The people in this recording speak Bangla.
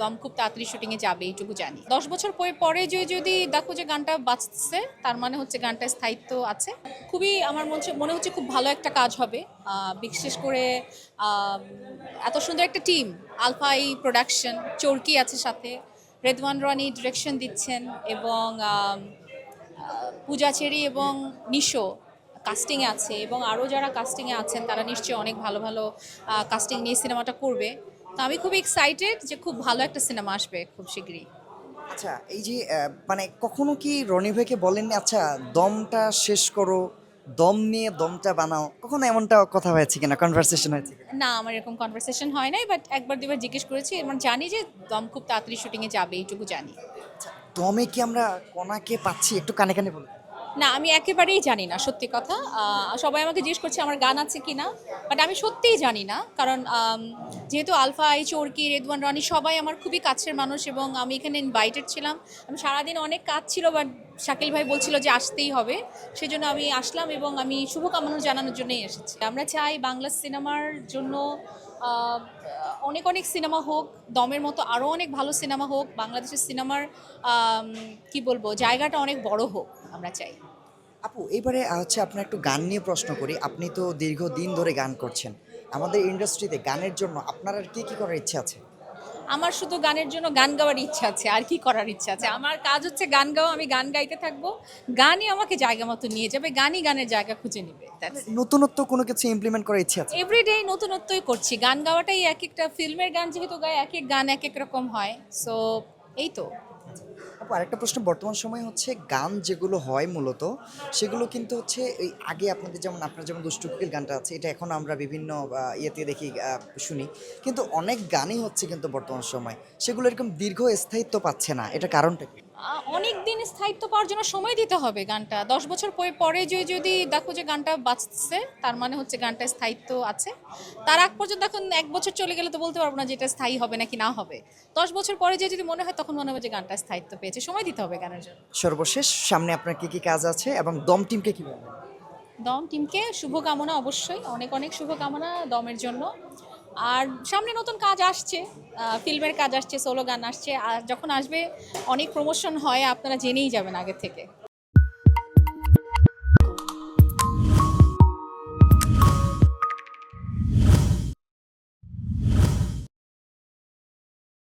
দম খুব তাড়াতাড়ি শুটিংয়ে যাবে, এইটুকু জানি। দশ বছর পরে যে যদি দেখো যে গানটা বাঁচছে তার মানে হচ্ছে গানটা স্থায়িত্ব আছে। খুবই আমার মনে হচ্ছে- খুব ভালো একটা কাজ হবে। বিশেষ করে এত সুন্দর একটা টিম আলফাই প্রোডাকশন চরকি আছে সাথে। রেদওয়ান রনি ডিরেকশন দিচ্ছেন এবং পূজা চেরি এবং নিশো কাস্টিংয়ে আছে এবং আরও যারা কাস্টিংয়ে আছেন, তারা নিশ্চয়ই অনেক ভালো ভালো কাস্টিং নিয়ে সিনেমাটা করবে। তো আমি খুব এক্সাইটেড যে খুব ভালো একটা সিনেমা আসবে খুব শীঘ্রই। আচ্ছা এই যে মানে কখনো কি রনি ভাইকে বলেননি আচ্ছা দমটা শেষ করো দম নিয়ে দমটা বানাও কখনো এমনটা কথা হয়েছে কিনা কনভারসেশন হয়েছে না আমার এরকম কনভারসেশন হয় নাই বাট একবার দুবার জিজ্ঞেস করেছি এবং জানি যে দম খুব তাড়াতাড়ি শুটিংয়ে যাবে এইটুকু জানি। আচ্ছা দমে কি আমরা কণাকে পাচ্ছি? একটু কানে কানে বলুন। না আমি একেবারেই জানি না সত্যি কথা। সবাই আমাকে জিজ্ঞেস করছে আমার গান আছে কি না বাট আমি সত্যিই জানি না কারণ যেহেতু আলফা আই চোরকি, রেদওয়ান, রানি সবাই আমার খুবই কাছের মানুষ এবং আমি এখানে ইনভাইটেড ছিলাম। আমি সারাদিন অনেক কাজ ছিল বাট শাকিল ভাই বলছিল যে আসতেই হবে। সেজন্য আমি আসলাম এবং আমি শুভকামনা জানানোর জন্যই এসেছি। আমরা চাই বাংলা সিনেমার জন্য অনেক অনেক সিনেমা হোক, দমের মতো আরও অনেক ভালো সিনেমা হোক, বাংলাদেশের সিনেমার কি বলব, জায়গাটা অনেক বড় হোক, আমরা চাই। আপু, এবারে হচ্ছে আপনার একটু গান নিয়ে প্রশ্ন করি। আপনি তো দীর্ঘদিন ধরে গান করছেন। আমাদের ইন্ডাস্ট্রিতে গানের জন্য আপনার আর কি কি করার ইচ্ছা আছে? আমার শুধু গানের জন্য গান গাওয়ার ইচ্ছা আছে আর কি করার ইচ্ছা আছে? আমার কাজ হচ্ছে গান গাওয়া আমি গান গাইতে থাকব। গানই আমাকে জায়গা মতো নিয়ে যাবে গানই গানের জায়গা খুঁজে নেবে নতুনত্ব কোনো কিছু ইমপ্লিমেন্ট করার ইচ্ছা আছে? এভরিডে নতুনত্বই করছি গান গাওয়াটাই এক একটা ফিল্মের গান যেহেতু গায় এক এক গান এক এক রকম হয় সো এই তো। আরেকটা প্রশ্ন, বর্তমান সময়ে হচ্ছে গান যেগুলো হয় মূলত, সেগুলো কিন্তু হচ্ছে এই আগে আপনাদের যেমন, আপনার যেমন দুষ্টু কোকিল গানটা আছে, এটা এখন আমরা বিভিন্ন ইয়েতে দেখি শুনি। কিন্তু অনেক গানই হচ্ছে কিন্তু বর্তমান সময়, সেগুলো এরকম দীর্ঘ স্থায়িত্ব পাচ্ছে না এটা কারণটা কি? অনেক দিন স্থায়িত্ব পাওয়ার জন্য সময় দিতে হবে গানটা। দশ বছর পরে যে যদি দেখো যে গানটা বাঁচছে তার মানে হচ্ছে গানটা স্থায়িত্ব আছে। তার আগ পর্যন্ত এখন এক বছর চলে গেলে তো বলতে পারব না যে এটা স্থায়ী হবে নাকি না হবে। দশ বছর পরে যে যদি মনে হয় তখন মনে হবে যে গানটা স্থায়িত্ব পেয়েছে। সময় দিতে হবে গানের জন্য। সর্বশেষ সামনে আপনার কি কি কাজ আছে এবং দম টিমকে কি বলবেন? দম টিমকে শুভকামনা অবশ্যই। অনেক অনেক শুভকামনা দমের জন্য। আর সামনে নতুন কাজ আসছে ফিল্মের কাজ আসছে সোলো গান আসছে, আর যখন আসবে অনেক প্রমোশন হয়, আপনারা জেনেই যাবেন আগে থেকে।